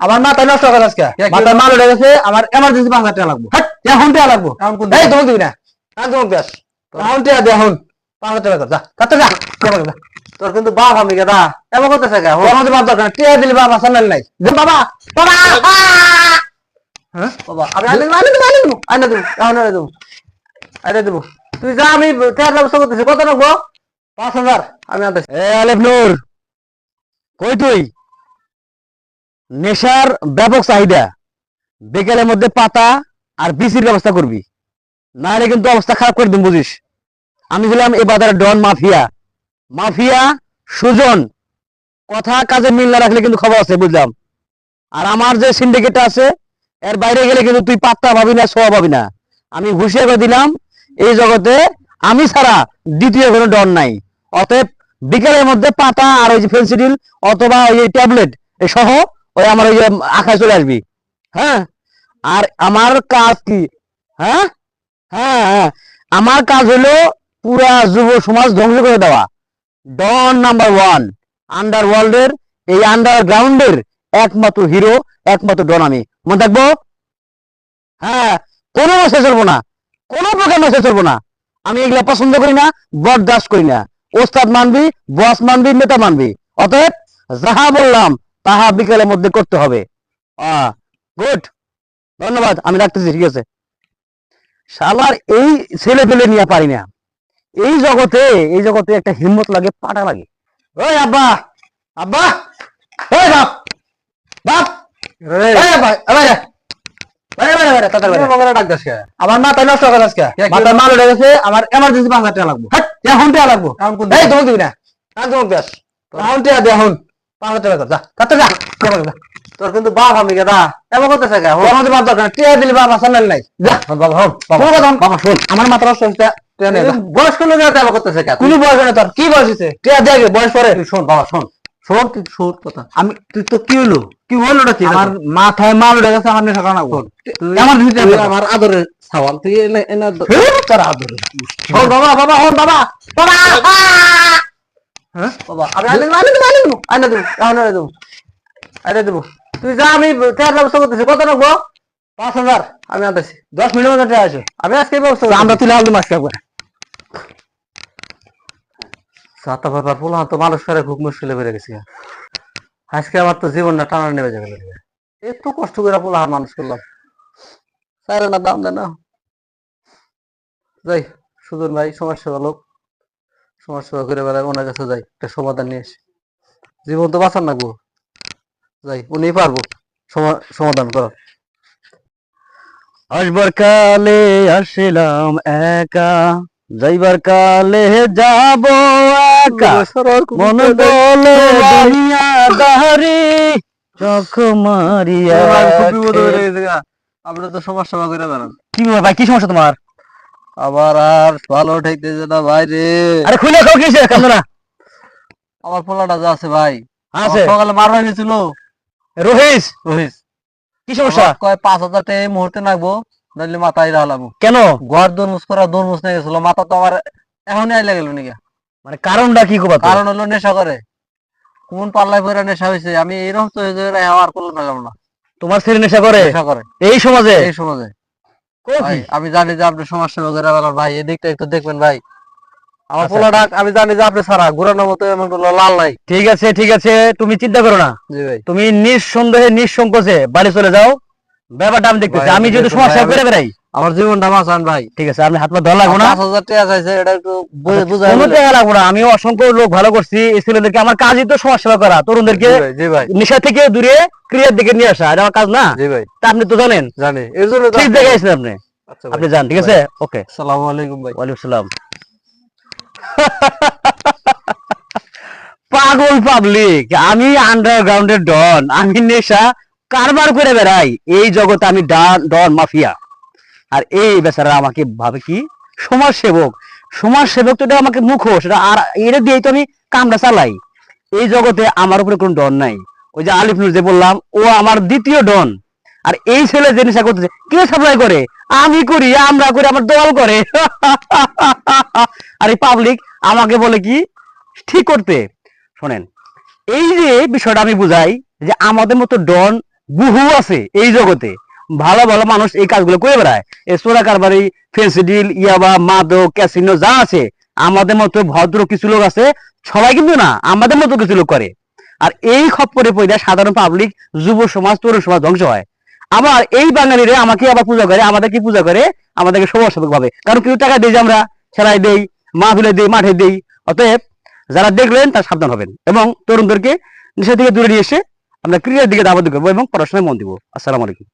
আমার মাথা নষ্ট করে আজকে। কে, মাথা মাল উঠে গেছে আমার এমার্জেন্সি পাঁচ হাজার টাকা লাগবো। এখন টাকা লাগবো। এই? তোমাকে দিবি না। এখন তোমাকে দাস এখন টাকা দে এখন পাঁচ হাজার টাকা যা। কাতে যা। তোর কিন্তু বাপ আমি কেদা এমন করতেছে কে? তোর মধ্যে বাপ দরকার। টাকা দিলি বাবা সামনে নাই। বাবা বাবা হ্যাঁ? বাবা আমি আনি আনি দেবো আনি দেবো। আনি দেবো। এখন আনি দেবো। আনি দেবো। তুই যা আমি তেয়ার ব্যবস্থা করতেছি। কত রাখব? পাঁচ হাজার। আমি আনতেছি। এ আলেফ নূর কই তুই? নেশার ব্যাপক চাহিদা। বিকেলের মধ্যে পাতা আর বিসির ব্যবস্থা করবি। নাহলে কিন্তু অবস্থা খারাপ করে দিন বুঝিস? আমি হলাম এ বাজারে ডন মাফিয়া। মাফিয়া সুজন, কথা কাজে মিল না রাখলে কিন্তু খবর আছে, বুঝলাম। আর আমার যে সিন্ডিকেটটা আছে, এর বাইরে গেলে কিন্তু তুই পাত্তা পাবি না, সোয়া পাবি না। আমি হুঁশিয়ার করে দিলাম, এই জগতে আমি ছাড়া দ্বিতীয় কোনো ডন নাই। অতএব বিকেলের মধ্যে পাতা আর ওই যে ফেন্সিডিল অথবা ওই ট্যাবলেট সহ ওই আমার ওই যে চলে আসবি। হ্যাঁ? আর আমার কাজ কি? হ্যাঁ? হ্যাঁ হ্যাঁ। আমার কাজ হলো পুরা যুব সমাজ ধ্বংস করে দেওয়া। ডন নাম্বার ওয়ান আন্ডার ওয়ার্ল্ডের এই আন্ডারগ্রাউন্ডের একমাত্র হিরো একমাত্র ডন আমি। মনে থাকব? হ্যাঁ কোনো মেসেজ চলবো না। কোনো প্রকার মেসেজ চলবো না। আমি এগুলা পছন্দ করি না বরদাস্ত করি না। ওস্তাদ মানবি বস মানবি, নেতা মানবি। অতএব যাহা বললাম তাহা বিকেলের মধ্যে করতে হবে। গুড ধন্যবাদ আমি রাখতেছি ঠিক আছে। শালার এই ছেলে পেলে নিয়ে পারি না। এই জগতে এই জগতে একটা হিম্মত লাগে পাটা লাগে। ওই আব্বা আব্বা ওই বাপ বাপ? আমার মাথা নষ্ট করে আজকে। মাথার মাল উঠে গেছে আমার এমার্জেন্সি পাঁচ হাজার টাকা লাগবো। এখন টাকা লাগবো। এই তোমাকে দিবি না। এখন তোমাকে দাস এখন টাকা দে এখন। যা যা। তোর কিন্তু বাপ আমি কেদা এমন করতেছে কে? তোর মধ্যে বাপ দরকার নাই। টাকা দিলি বাবা সামনে নাই। যা বাবা হন বাবা কোনো কথা না। বাবা শোন। আমার মাথা নষ্ট হচ্ছে টাকা নিয়ে যা। বয়স্ক লোক এমন করতেছে কে? কোনো বয়স নেই তোর কি বয়স হয়েছে? টাকা দে বয়স পরে। তুই শোন বাবা শোন। শোন তুই শোন কথা। আমি তুই তো কি হলো? কি হলো আমার মাথায় মাল উঠে গেছে আমার নেশা আমার আমার আদরের সাওয়াল। তুই এনে এনে তোর আদর বাবা বাবা। বাবা বাবা! হ্যাঁ? বাবা আমি আনি দেবো আনি দেবো। আনি দেবো আনি দেবো এখন দেবো। আনি দেবো। তুই যা আমি তেয়ার ব্যবস্থা করতেছি। কত রাখব? পাঁচ হাজার। আমি আনতেছি। দশ মধ্যে আছে আমি আজকে ব্যবস্থা আমরা তুলে সাতা বারবার বললাম তো মানুষ করে খুব মুশকিলে বেড়ে গেছি। আজকে আমার তো জীবনটা টানা নেমে যাবে। এত কষ্ট করে বলা মানুষ করলাম। তাই না দাম দেয় না। যাই সুজন ভাই সমাজ সেবা সেবা করে বেড়ায় ওনার কাছে যাই একটা সমাধান নিয়ে আসি। জীবন তো বাঁচান না গো। যাই উনি পারব সমাধান করার। আসবার কালে আসলাম একা যাইবার কালে যাব একা। মন বলে দুনিয়া দাহারি চোখ মারিয়া আপনি তো সমাজ সেবা করে বেড়ান কি ভাই কি সমস্যা তোমার? আবার আর ভালো ঠেকতেছে না ভাই রে। আরে খুলে খাও কিসে কান্দো না। আমার পোলাটা যা আছে ভাই। আছে। আমার সকালে মারা গেছিল রোহিস? রহিস। কি সমস্যা? কয় পাঁচ হাজার টাকা এই মুহূর্তে নাগবো নাহলে মাথায় রাখলাম কেন? ঘর দরমুজ করা দরমুজ নিয়ে গেছিল। মাথা তো আমার এখনই আইলে গেল নাকি? মানে কারণটা কি কবা কারণ হলো নেশা করে। কোন পাল্লায় পরে নেশা হয়েছে আমি এইরকম তো হয়েছে আর করলাম না যাব না। তোমার ছেলে নেশা করে? নেশা করে। এই সমাজে? এই সমাজে? আমি জানি যে আপনি সমস্যা নজরে আমার ভাই এদিকটা একটু দেখবেন ভাই। আমার পোলা ডাক আমি জানি যে আপনি সারা ঘুরানোর মতো এমন কোনো লাল নাই। ঠিক আছে ঠিক আছে তুমি চিন্তা করো না। জি ভাই। তুমি নিঃসন্দেহে নিঃসংকোচে বাড়ি চলে যাও। ব্যাপারটা আমি দেখতেছি। আমি যদি যেহেতু সমস্যা ভাই, করে বেড়াই আমার জীবনটা বাঁচান ভাই। ঠিক আছে আপনি হাত পা ধরা লাগবো না? পাঁচ হাজার টাকা চাইছে এটা একটু বুঝে- বুঝাই কোনো। টাকা লাগবো না আমি অসংখ্য লোক ভালো করছি এই ছেলেদেরকে আমার কাজই তো সমাজ সেবা করা তরুণদেরকে নেশা থেকে দূরে ক্রিয়ার দিকে নিয়ে আসা এটা আমার কাজ না? জি ভাই। তা আপনি তো জানেন। জানি এর জন্য ঠিক জায়গায় আছেন আপনি। আচ্ছা আপনি যান ঠিক আছে? ওকে। আসসালামু আলাইকুম ভাই। ওয়ালাইকুম সালাম। পাগল পাবলিক আমি আন্ডারগ্রাউন্ডের ডন আমি নেশা কারবার করে বেড়াই এই জগতে আমি ডান ডন মাফিয়া। আর এই বেচারা আমাকে ভাবে কি? সমাজ সেবক সমাজ সেবক তো আমাকে মুখোশ এটা আর এটা দিয়েই তো আমি কামটা চালাই। এই জগতে আমার উপরে কোনো ডন নাই। ওই যে আলিফ নুর যে বললাম, ও আমার দ্বিতীয় ডন। আর এই ছেলে যে নেশা করতেছে, কে সাপ্লাই করে? আমি করি, আমরা করি, আমার দল করে। আর এই পাবলিক আমাকে বলে কি? ঠিক করতে। শোনেন, এই যে বিষয়টা আমি বুঝাই যে আমাদের মতো ডন বহু আছে এই জগতে। ভালো ভালো মানুষ এই কাজগুলো করে বেড়ায়। এই চোরা কারবারি ফেন্সিডিল ইয়াবা, মাদক, ক্যাসিনো, যা আছে। আমাদের মতো ভদ্র কিছু লোক আছে, সবাই কিন্তু না, আমাদের মতো কিছু লোক করে। আর এই খপ্পরে পয়দা সাধারণ পাবলিক যুব সমাজ, তরুণ সমাজ ধ্বংস হয়। আবার এই বাঙালিরা আমাকে আবার পূজা করে, আমাদের কি পূজা করে? আমাদেরকে সমস্যাপক ভাবে। কারণ কিছু টাকা দিই আমরা খেলায় দেই মা মাহফিলে দেই, মাঠে দেই। অতএব যারা দেখলেন তারা সাবধান হবেন এবং তরুণদেরকে নেশা থেকে দূরে নিয়ে এসে আমরা ক্রিয়ার দিকে দাবাদ করব এবং পড়াশোনায় মন দিব। আসসালামু আলাইকুম।